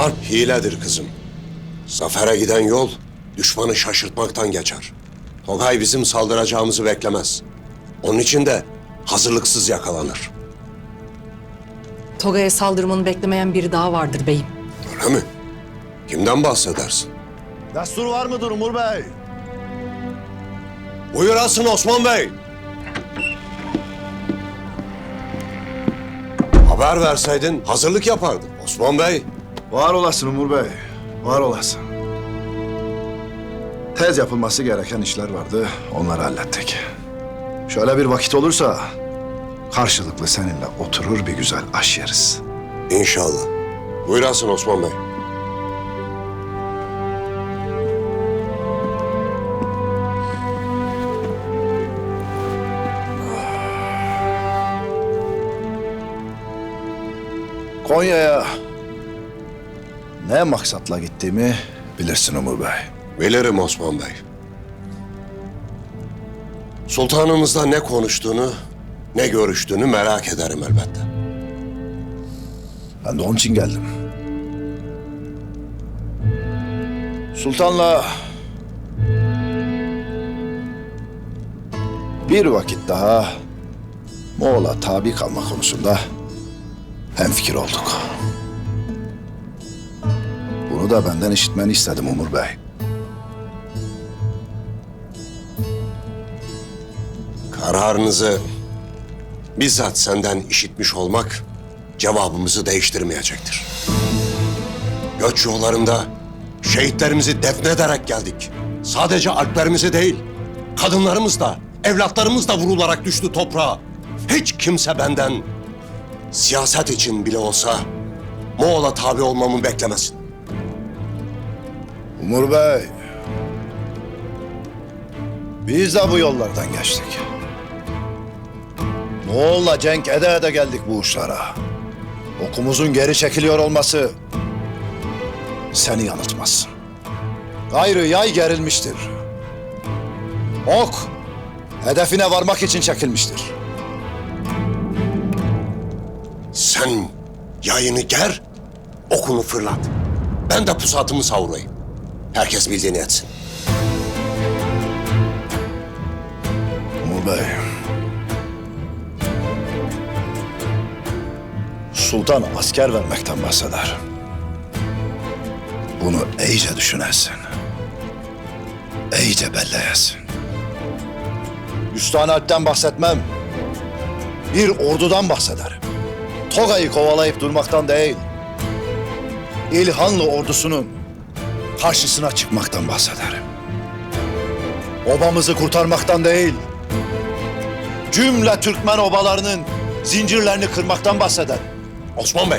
Harp hiledir kızım. Zafere giden yol düşmanı şaşırtmaktan geçer. Togay bizim saldıracağımızı beklemez. Onun için de hazırlıksız yakalanır. Toga'ya saldırmanı beklemeyen biri daha vardır beyim. Öyle mi? Kimden bahsedersin? Destur var mıdır Umur Bey? Buyurasın Osman Bey. Haber verseydin hazırlık yapardık. Osman Bey. Var olasın Umur Bey. Var olasın. Tez yapılması gereken işler vardı. Onları hallettik. Şöyle bir vakit olursa karşılıklı seninle oturur bir güzel aş yeriz. İnşallah. Buyurasın Osman Bey. Konya'ya ne maksatla gittiğimi bilirsin Umur Bey. Bilirim Osman Bey. Sultanımızla ne konuştuğunu, ne görüştüğünü merak ederim elbette. Ben de onun için geldim. Sultan'la bir vakit daha Moğol'a tabi kalma konusunda hemfikir olduk. Bunu da benden işitmeni istedim Umur Bey. Kararınızı bizzat senden işitmiş olmak cevabımızı değiştirmeyecektir. Göç yollarında şehitlerimizi defnederek geldik. Sadece alplerimizi değil, kadınlarımız da, evlatlarımız da vurularak düştü toprağa. Hiç kimse benden siyaset için bile olsa Moğol'a tabi olmamı beklemesin. Umur Bey. Biz de bu yollardan geçtik. Moğol'la cenk ede ede geldik bu uçlara. Okumuzun geri çekiliyor olması seni yanıltmaz. Gayrı yay gerilmiştir. Ok hedefine varmak için çekilmiştir. Sen yayını ger, okunu fırlat. Ben de pusatımı savurayım. Herkes bildiğini etsin. Umur. Sultan asker vermekten bahseder. Bunu iyice düşünesin. İyice belleyesin. Üstan Alp'ten bahsetmem. Bir ordudan bahsederim. Toga'yı kovalayıp durmaktan değil. İlhanlı ordusunun karşısına çıkmaktan bahsederim. Obamızı kurtarmaktan değil, cümle Türkmen obalarının zincirlerini kırmaktan bahseder. Osman Bey,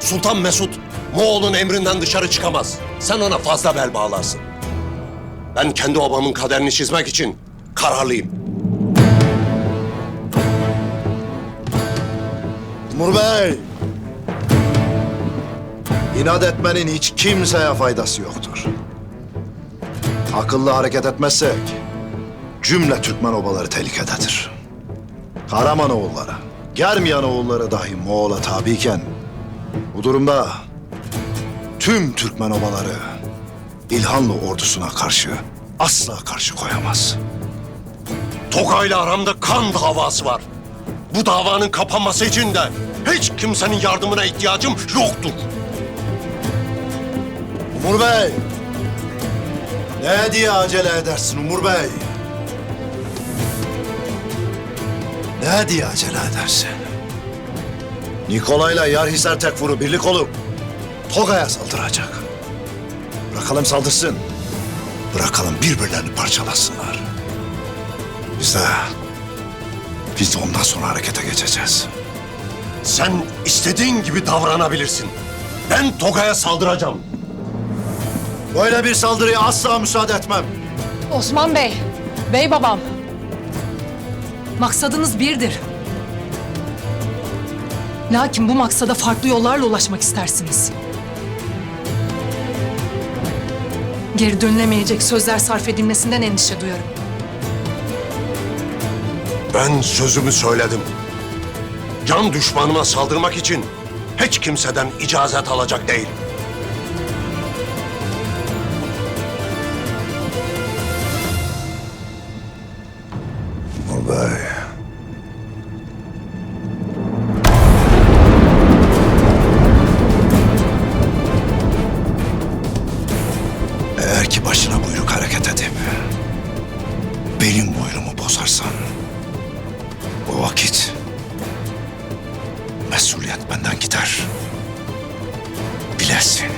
Sultan Mesut Moğol'un emrinden dışarı çıkamaz. Sen ona fazla bel bağlarsın. Ben kendi obamın kaderini çizmek için kararlıyım. Bey! İnat etmenin hiç kimseye faydası yoktur. Akıllı hareket etmezsek cümle Türkmen obaları tehlikededir. Karaman oğulları, Germiyan oğulları dahi Moğol'a tabiyken bu durumda tüm Türkmen obaları İlhanlı ordusuna karşı asla karşı koyamaz. Toga ile aramda kan davası var. Bu davanın kapanması için de hiç kimsenin yardımına ihtiyacım yoktur. Umur Bey! Ne diye acele edersin Umur Bey? Ne diye acele edersin? Nikolay'la Yarhisar Tekfur'u birlik olup Toga'ya saldıracak. Bırakalım saldırsın. Bırakalım birbirlerini parçalasınlar. Biz de... Biz de ondan sonra harekete geçeceğiz. Sen istediğin gibi davranabilirsin. Ben Toga'ya saldıracağım. Böyle bir saldırıya asla müsaade etmem. Osman Bey, bey babam. Maksadınız birdir. Lakin bu maksada farklı yollarla ulaşmak istersiniz. Geri dönülemeyecek sözler sarf edilmesinden endişe duyarım. Ben sözümü söyledim. Can düşmanıma saldırmak için hiç kimseden icazet alacak değil. Mesuliyet benden gider. Bilesin.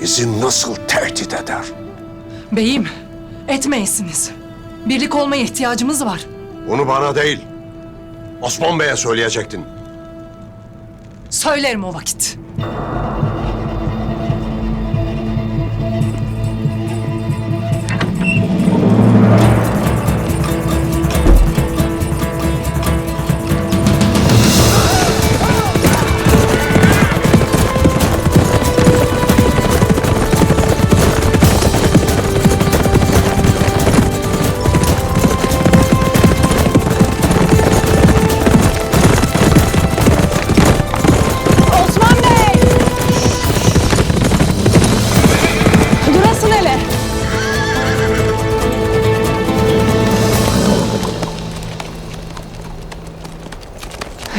Bizi nasıl tehdit eder? Beyim, etmeyesiniz. Birlik olmaya ihtiyacımız var. Bunu bana değil, Osman Bey'e söyleyecektin. Söylerim o vakit.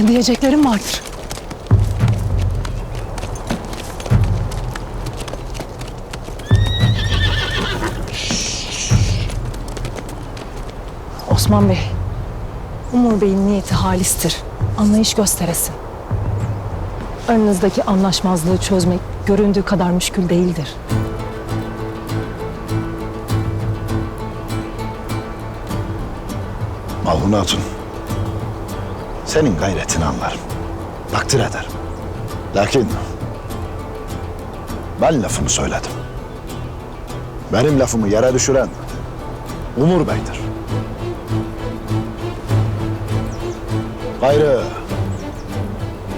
Diyeceklerim vardır. Osman Bey, Umur Bey'in niyeti halistir. Anlayış gösteresin. Önünüzdeki anlaşmazlığı çözmek göründüğü kadar müşkül değildir. Malhun Hatun. Senin gayretini anlarım. Takdir ederim. Lakin ben lafımı söyledim. Benim lafımı yere düşüren Umur Bey'dir. Gayrı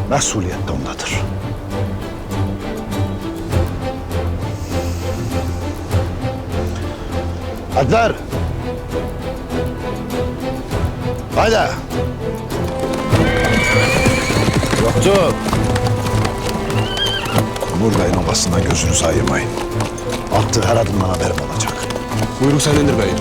mesuliyet de ondadır. Adler. Haydi. Yoktu. Buradayın obasından gözünüzü ayırmayın. Attığı her adımdan haberim olacak. Buyruk sendendir beyim.